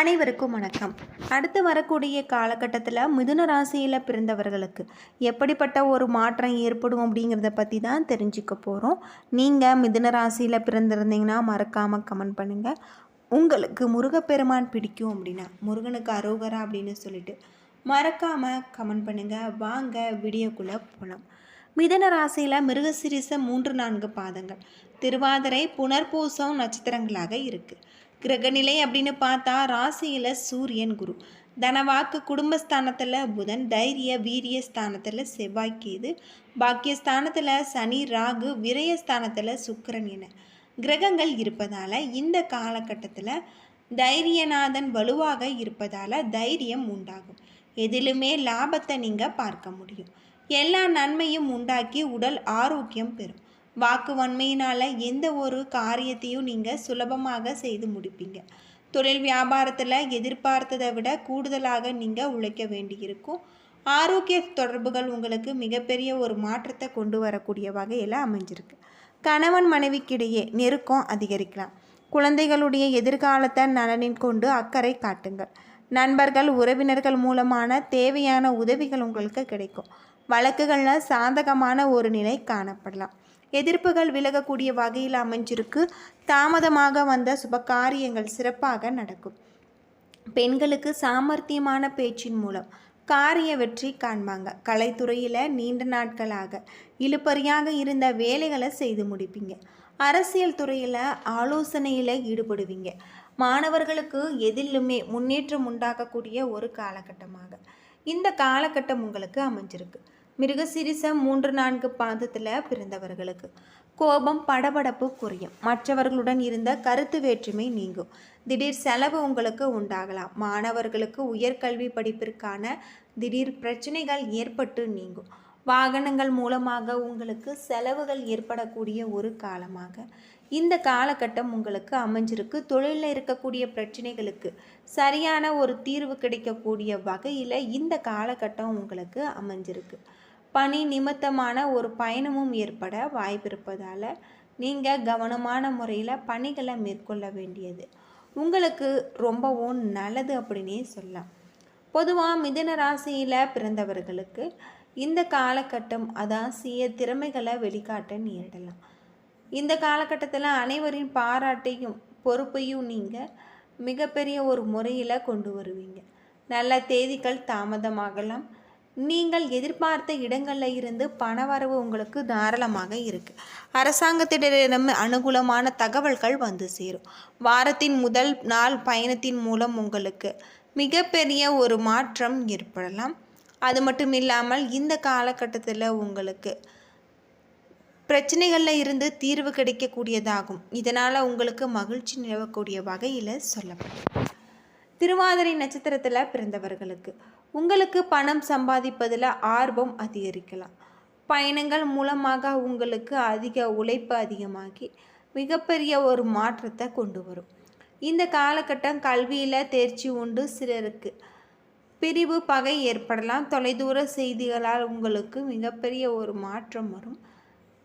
அனைவருக்கும் வணக்கம். அடுத்து வரக்கூடிய காலகட்டத்தில் மிதுன ராசியில் பிறந்தவர்களுக்கு எப்படிப்பட்ட ஒரு மாற்றம் ஏற்படும் அப்படிங்கிறத பற்றி தான் தெரிஞ்சுக்க போகிறோம் நீங்கள் மிதுன ராசியில் பிறந்திருந்தீங்கன்னா மறக்காமல் கமெண்ட் பண்ணுங்கள் உங்களுக்கு முருகப்பெருமான் பிடிக்கும் அப்படின்னா முருகனுக்கு அரோகரா அப்படின்னு சொல்லிட்டு மறக்காமல் கமெண்ட் பண்ணுங்கள் வாங்க வீடியோக்குள்ளே போகலாம் மிதன ராசியில் மிருகசிரிச மூன்று நான்கு பாதங்கள். திருவாதிரை புனர்பூசம் நட்சத்திரங்களாக இருக்குது கிரகநிலை அப்படின்னு பார்த்தா ராசியில் சூரியன் குரு. தனவாக்கு குடும்பஸ்தானத்தில் புதன் தைரிய வீரிய ஸ்தானத்தில் செவ்வாய் பாக்கிய பாக்கியஸ்தானத்தில் சனி ராகு விரயஸ்தானத்தில் சுக்கரன் என கிரகங்கள் இருப்பதால் இந்த காலகட்டத்தில் தைரியநாதன் வலுவாக இருப்பதால் தைரியம் உண்டாகும். எதிலுமே லாபத்தை நீங்கள் பார்க்க முடியும். எல்லா நன்மையும் உண்டாக்கி உடல் ஆரோக்கியம் பெறும். வாக்கு வன்மையினால் எந்த ஒரு காரியத்தையும் நீங்கள் சுலபமாக செய்து முடிப்பீங்க. தொழில் வியாபாரத்தில் எதிர்பார்த்ததை விட கூடுதலாக நீங்கள் உழைக்க வேண்டியிருக்கும். ஆரோக்கிய தொடர்புகள் உங்களுக்கு மிகப்பெரிய ஒரு மாற்றத்தை கொண்டு வரக்கூடிய வகையில் அமைஞ்சிருக்கு. கணவன் மனைவிக்கிடையே நெருக்கம் அதிகரிக்கலாம். குழந்தைகளுடைய எதிர்காலத்தை நலனின் கொண்டு அக்கறை காட்டுங்கள். நண்பர்கள் உறவினர்கள் மூலமான தேவையான உதவிகள் உங்களுக்கு கிடைக்கும். வழக்குகளில் சாதகமான ஒரு நிலை காணப்படலாம். எதிர்ப்புகள் விலகக்கூடிய வகையில் அமைஞ்சிருக்கு. தாமதமாக வந்த சுப காரியங்கள் சிறப்பாக நடக்கும். பெண்களுக்கு சாமர்த்தியமான பேச்சின் மூலம் காரிய வெற்றி காண்பாங்க. கலைத்துறையில் நீண்ட நாட்களாக இழுப்பறியாக இருந்த வேலைகளை செய்து முடிப்பீங்க. அரசியல் துறையில் ஆலோசனையில் ஈடுபடுவீங்க. மாணவர்களுக்கு எதிலுமே முன்னேற்றம் உண்டாகக்கூடிய ஒரு காலகட்டமாக. இந்த காலகட்டம் உங்களுக்கு அமைஞ்சிருக்கு. மிருகசிரிசம் மூன்று நான்கு பாதத்தில் பிறந்தவர்களுக்கு. கோபம் படபடப்பு குறையும். மற்றவர்களுடன் இருந்த கருத்து வேற்றுமை நீங்கும். திடீர் செலவு உங்களுக்கு உண்டாகலாம். மாணவர்களுக்கு உயர்கல்வி படிப்பிற்கான திடீர் பிரச்சனைகள் ஏற்பட்டு நீங்கும். வாகனங்கள் மூலமாக உங்களுக்கு செலவுகள் ஏற்படக்கூடிய ஒரு காலமாக. இந்த காலகட்டம் உங்களுக்கு அமைஞ்சிருக்கு. தொழிலில் இருக்கக்கூடிய பிரச்சனைகளுக்கு சரியான ஒரு தீர்வு கிடைக்கக்கூடிய வகையில் இந்த காலகட்டம் உங்களுக்கு அமைஞ்சிருக்கு. பணி நிமித்தமான ஒரு பயணமும் ஏற்பட வாய்ப்பிருப்பதால் நீங்கள் கவனமான முறையில் பணிகளை மேற்கொள்ள வேண்டியது. உங்களுக்கு ரொம்பவும் நல்லது அப்படின்னே சொல்லலாம். பொதுவாக மிதன ராசியில் பிறந்தவர்களுக்கு இந்த காலகட்டம் அதான் சீய திறமைகளை வெளிக்காட்ட நேரிடலாம். இந்த காலகட்டத்தில் அனைவரின் பாராட்டையும் பொறுப்பையும் நீங்கள் மிகப்பெரிய ஒரு முறையில் கொண்டு வருவீங்க. நல்ல தேதிகள் தாமதமாகலாம். நீங்கள் எதிர்பார்த்த இடங்களில் இருந்து பணவரவு உங்களுக்கு தாராளமாக இருக்குது அரசாங்கத்திடம் அனுகூலமான தகவல்கள் வந்து சேரும். வாரத்தின் முதல் நாள் பயணத்தின் மூலம் உங்களுக்கு மிகப்பெரிய ஒரு மாற்றம் ஏற்படலாம். அது மட்டும் இல்லாமல் இந்த காலகட்டத்தில் உங்களுக்கு பிரச்சனைகளில் இருந்து தீர்வு கிடைக்கக்கூடியதாகும். இதனால் உங்களுக்கு மகிழ்ச்சி நிலவக்கூடிய வகையில் சொல்லப்படும். திருவாதிரை நட்சத்திரத்தில் பிறந்தவர்களுக்கு உங்களுக்கு பணம் சம்பாதிப்பதில் ஆர்வம் அதிகரிக்கலாம். பயணங்கள் மூலமாக உங்களுக்கு அதிக உழைப்பு அதிகமாகி மிகப்பெரிய ஒரு மாற்றத்தை கொண்டு வரும். இந்த காலகட்டம் கல்வியில் தேர்ச்சி உண்டு சிலருக்கு. பிரிவு பகை ஏற்படலாம். தொலைதூர செய்திகளால் உங்களுக்கு மிகப்பெரிய ஒரு மாற்றம் வரும்.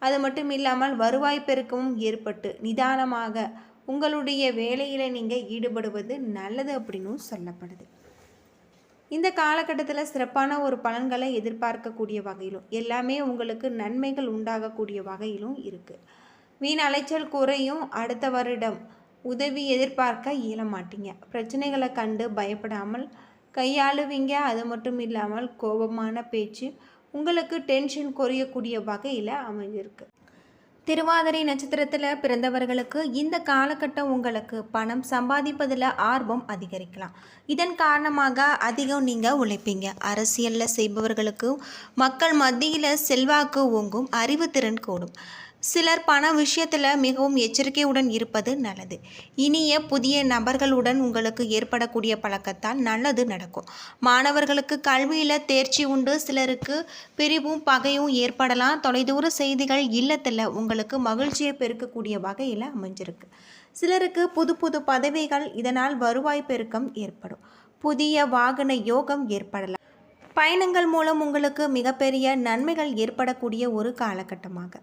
அது மட்டும் இல்லாமல் வருவாய் பெருக்கமும் ஏற்பட்டு நிதானமாக உங்களுடைய வேலையில் நீங்கள் ஈடுபடுவது நல்லது அப்படின்னும் சொல்லப்படுது. இந்த காலகட்டத்தில் சிறப்பான ஒரு பலன்களை எதிர்பார்க்கக்கூடிய வகையிலும் எல்லாமே உங்களுக்கு நன்மைகள் உண்டாகக்கூடிய வகையிலும் இருக்குது வீண் அலைச்சல் குறையும் அடுத்த வருடம் உதவி எதிர்பார்க்க இயல மாட்டீங்க பிரச்சனைகளை கண்டு பயப்படாமல் கையாளுவீங்க. அது மட்டும் இல்லாமல் கோபமான பேச்சு உங்களுக்கு டென்ஷன் குறையக்கூடிய வகையில் அமைஞ்சிருக்கு. திருவாதிரை நட்சத்திரத்தில் பிறந்தவர்களுக்கு இந்த காலகட்டம் உங்களுக்கு பணம் சம்பாதிப்பதில் ஆர்வம் அதிகரிக்கலாம். இதன் காரணமாக அதிகம் நீங்கள் உழைப்பீங்க. அரசியலில் செய்பவர்களுக்கு மக்கள் மத்தியில் செல்வாக்கு ஓங்கும் அறிவுத்திறன் கூடும். சிலர் பண விஷயத்தில் மிகவும் எச்சரிக்கையுடன் இருப்பது நல்லது. இனிய புதிய நபர்களுடன் உங்களுக்கு ஏற்படக்கூடிய பழக்கத்தால் நல்லது நடக்கும். மாணவர்களுக்கு கல்வியில் தேர்ச்சி உண்டு சிலருக்கு பிரிவும் பகையும் ஏற்படலாம். தொலைதூர செய்திகள் இல்லத்தில் உங்களுக்கு மகிழ்ச்சியை பெருக்கக்கூடிய வகையில் அமைஞ்சிருக்கு. சிலருக்கு புது புது பதவிகள் இதனால் வருவாய் பெருக்கம் ஏற்படும். புதிய வாகன யோகம் ஏற்படலாம். பயணங்கள் மூலம் உங்களுக்கு மிகப்பெரிய நன்மைகள் ஏற்படக்கூடிய ஒரு காலகட்டமாக.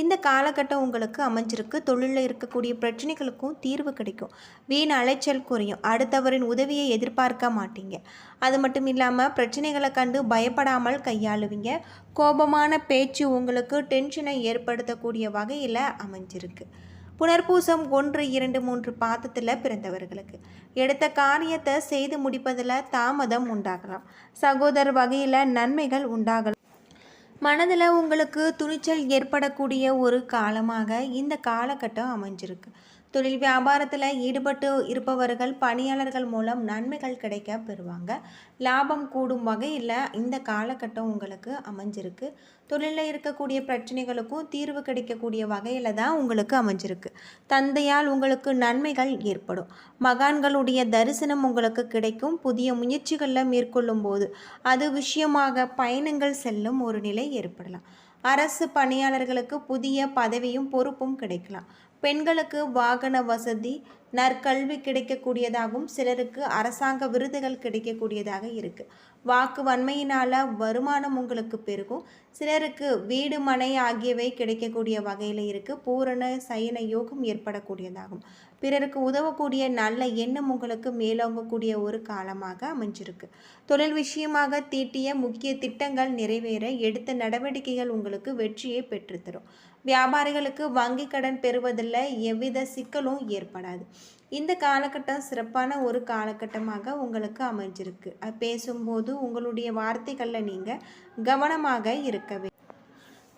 இந்த காலகட்டம் உங்களுக்கு அமைஞ்சிருக்கு. தொழிலில் இருக்கக்கூடிய பிரச்சனைகளுக்கும் தீர்வு கிடைக்கும். வீண் அலைச்சல் குறையும். அடுத்தவரின் உதவியை எதிர்பார்க்க மாட்டீங்க. அது மட்டும் இல்லாமல் பிரச்சனைகளை கண்டு பயப்படாமல் கையாளுவீங்க. கோபமான பேச்சு உங்களுக்கு டென்ஷனை ஏற்படுத்தக்கூடிய வகையில் அமைஞ்சிருக்கு. புனர்பூசம் ஒன்று இரண்டு மூன்று பாதத்தில் பிறந்தவர்களுக்கு. எடுத்த காரியத்தை செய்து முடிப்பதில் தாமதம் உண்டாகலாம். சகோதர வகையில் நன்மைகள் உண்டாகலாம். மனதில் உங்களுக்கு துணிச்சல் ஏற்படக்கூடிய ஒரு காலமாக இந்த காலகட்டம் அமைஞ்சிருக்கு. தொழில் வியாபாரத்தில் ஈடுபட்டு இருப்பவர்கள் பணியாளர்கள் மூலம் நன்மைகள் கிடைக்க பெறுவாங்க. லாபம் கூடும் வகையில் இந்த காலகட்டம் உங்களுக்கு அமைஞ்சிருக்கு. தொழிலில் இருக்கக்கூடிய பிரச்சனைகளுக்கும் தீர்வு கிடைக்கக்கூடிய வகையில் தான் உங்களுக்கு அமைஞ்சிருக்கு. தந்தையால் உங்களுக்கு நன்மைகள் ஏற்படும். மகான்களுடைய தரிசனம் உங்களுக்கு கிடைக்கும். புதிய முயற்சிகளில் மேற்கொள்ளும் போது அது விஷயமாக பயணங்கள் செல்லும் ஒரு நிலை ஏற்படலாம். அரசு பணியாளர்களுக்கு புதிய பதவியும் பொறுப்பும் கிடைக்கலாம். பெண்களுக்கு வாகன வசதி நற்கல்வி கிடைக்கக்கூடியதாகவும் சிலருக்கு அரசாங்க விருதுகள் கிடைக்கக்கூடியதாக இருக்குது வாக்கு வன்மையினால் வருமானம் உங்களுக்கு பெருகும். சிலருக்கு வீடு மனை ஆகியவை கிடைக்கக்கூடிய வகையில் இருக்குது பூரண சயன யோகம் ஏற்படக்கூடியதாகும். பிறருக்கு உதவக்கூடிய நல்ல எண்ணம் உங்களுக்கு மேலோங்கக்கூடிய ஒரு காலமாக அமைஞ்சிருக்கு. தொழில் விஷயமாக தீட்டிய முக்கிய திட்டங்கள் நிறைவேற எடுத்த நடவடிக்கைகள் உங்களுக்கு வெற்றியை பெற்றுத்தரும். வியாபாரிகளுக்கு வங்கி கடன் பெறுவதில் எவ்வித சிக்கலும் ஏற்படாது. இந்த காலகட்டம் சிறப்பான ஒரு காலகட்டமாக உங்களுக்கு அமைஞ்சிருக்கு. பேசும்போது உங்களுடைய வார்த்தைகளில் நீங்கள் கவனமாக இருக்க வேண்டும்.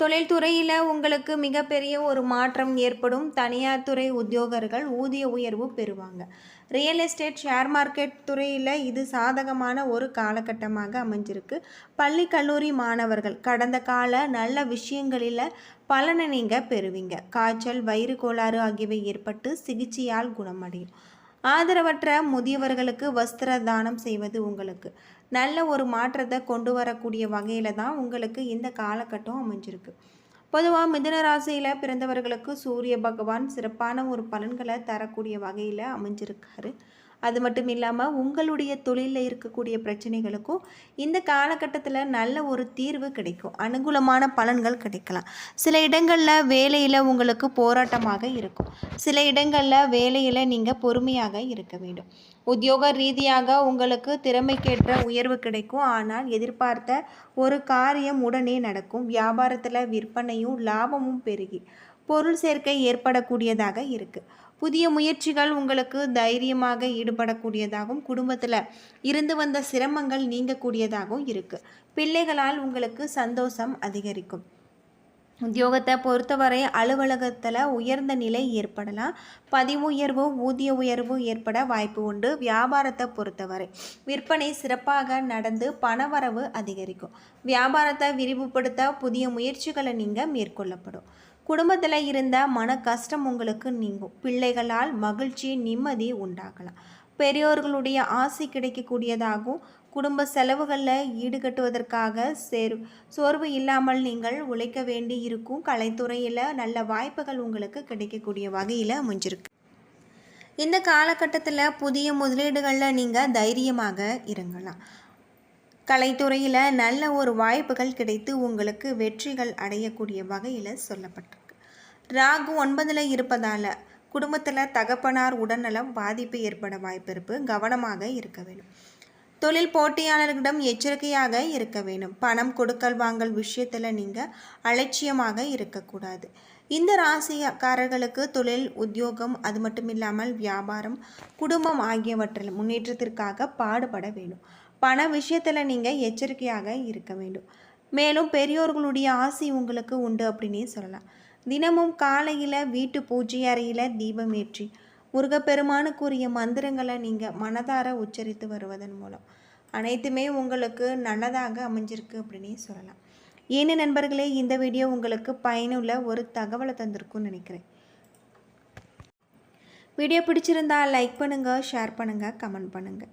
தொழில்துறையில் உங்களுக்கு மிகப்பெரிய ஒரு மாற்றம் ஏற்படும். தனியார் துறை உத்தியோகர்கள் ஊதிய உயர்வு பெறுவாங்க. ரியல் எஸ்டேட் ஷேர் மார்க்கெட் துறையில் இது சாதகமான ஒரு காலகட்டமாக அமைஞ்சிருக்கு. பள்ளி கல்லூரி மாணவர்கள் கடந்த கால நல்ல விஷயங்களில் பலனை நீங்கள் பெறுவீங்க. காய்ச்சல் வயிறு கோளாறு ஆகியவை ஏற்பட்டு சிகிச்சையால் குணமடையும். ஆதரவற்ற முதியவர்களுக்கு வஸ்திர தானம் செய்வது உங்களுக்கு. நல்ல ஒரு மாற்றத்தை கொண்டு வரக்கூடிய வகையில் தான் உங்களுக்கு இந்த காலகட்டம் அமைஞ்சிருக்கு. பொதுவாக மிதுன ராசியில் பிறந்தவர்களுக்கு சூரிய பகவான் சிறப்பான ஒரு பலன்களை தரக்கூடிய வகையில் அமைஞ்சிருக்காரு. அது மட்டும் இல்லாமல் உங்களுடைய தொழிலில் இருக்கக்கூடிய பிரச்சனைகளுக்கும் இந்த காலகட்டத்தில் நல்ல ஒரு தீர்வு கிடைக்கும். அனுகூலமான பலன்கள் கிடைக்கலாம். சில இடங்களில் வேலையில் உங்களுக்கு போராட்டமாக இருக்கும். சில இடங்களில் வேலையில் நீங்கள் பொறுமையாக இருக்க வேண்டும். உத்தியோக ரீதியாக உங்களுக்கு திறமைக்கேற்ற உயர்வு கிடைக்கும். ஆனால் எதிர்பார்த்த ஒரு காரியம் உடனே நடக்கும். வியாபாரத்தில் விற்பனையும் லாபமும் பெருகி பொருள் சேர்க்கை ஏற்படக்கூடியதாக இருக்குது புதிய முயற்சிகள் உங்களுக்கு தைரியமாக ஈடுபடக்கூடியதாகவும் குடும்பத்தில் இருந்து வந்த சிரமங்கள் நீங்கக்கூடியதாகவும் இருக்குது பிள்ளைகளால் உங்களுக்கு சந்தோஷம் அதிகரிக்கும். உத்தியோகத்தை பொறுத்தவரை அலுவலகத்தில் உயர்ந்த நிலை ஏற்படலாம். பதிவு உயர்வு ஊதிய உயர்வு ஏற்பட வாய்ப்பு உண்டு. வியாபாரத்தை பொறுத்தவரை விற்பனை சிறப்பாக நடந்து பணவரவு அதிகரிக்கும். வியாபாரத்தை விரிவுபடுத்த புதிய முயற்சிகளை நீங்கள் மேற்கொள்ளப்படும். குடும்பத்தில் இருந்த மன கஷ்டம் உங்களுக்கு நீங்கும். பிள்ளைகளால் மகிழ்ச்சி நிம்மதி உண்டாகலாம். பெரியோர்களுடைய ஆசை கிடைக்கக்கூடியதாகவும் குடும்ப செலவுகளில் ஈடுகட்டுவதற்காக சேர் சோர்வு இல்லாமல் நீங்கள் உழைக்க வேண்டி இருக்கும் கலைத்துறையில் நல்ல வாய்ப்புகள் உங்களுக்கு கிடைக்கக்கூடிய வகையில் அமைஞ்சிருக்கு. இந்த காலகட்டத்தில் புதிய முதலீடுகளில் நீங்கள் தைரியமாக இருங்கலாம். கலைத்துறையில் நல்ல ஒரு வாய்ப்புகள் கிடைத்து உங்களுக்கு வெற்றிகள் அடையக்கூடிய வகையில் சொல்லப்பட்டிருக்கு. ராகு ஒன்பதில் இருப்பதால் குடும்பத்தில் தகப்பனார் உடல்நலம் பாதிப்பு ஏற்பட வாய்ப்பு இருப்பு கவனமாக இருக்க வேண்டும். தொழில் போட்டியாளர்களிடம் எச்சரிக்கையாக இருக்க வேண்டும். பணம் கொடுக்கல் வாங்கல் விஷயத்தில் நீங்கள் அலட்சியமாக இருக்கக்கூடாது இந்த ராசிக்காரர்களுக்கு தொழில் உத்தியோகம் அது மட்டும் இல்லாமல் வியாபாரம் குடும்பம் ஆகியவற்றில் முன்னேற்றத்திற்காக பாடுபட வேண்டும். பண விஷயத்தில் நீங்கள் எச்சரிக்கையாக இருக்க வேண்டும். மேலும் பெரியோர்களுடைய ஆசை உங்களுக்கு உண்டு அப்படின்னே சொல்லலாம். தினமும் காலையில் வீட்டு பூஜை அறையில் தீபம் ஏற்றி முருகப்பெருமானுக்குரிய மந்திரங்களை நீங்கள் மனதார உச்சரித்து வருவதன் மூலம். அனைத்துமே உங்களுக்கு நல்லதாக அமைஞ்சிருக்கு அப்படின்னே சொல்லலாம். ஏன்னு நண்பர்களே இந்த வீடியோ உங்களுக்கு பயனுள்ள ஒரு தகவலை தந்திருக்கும்னு நினைக்கிறேன். வீடியோ பிடிச்சிருந்தா லைக் பண்ணுங்கள் ஷேர் பண்ணுங்கள் கமெண்ட் பண்ணுங்கள்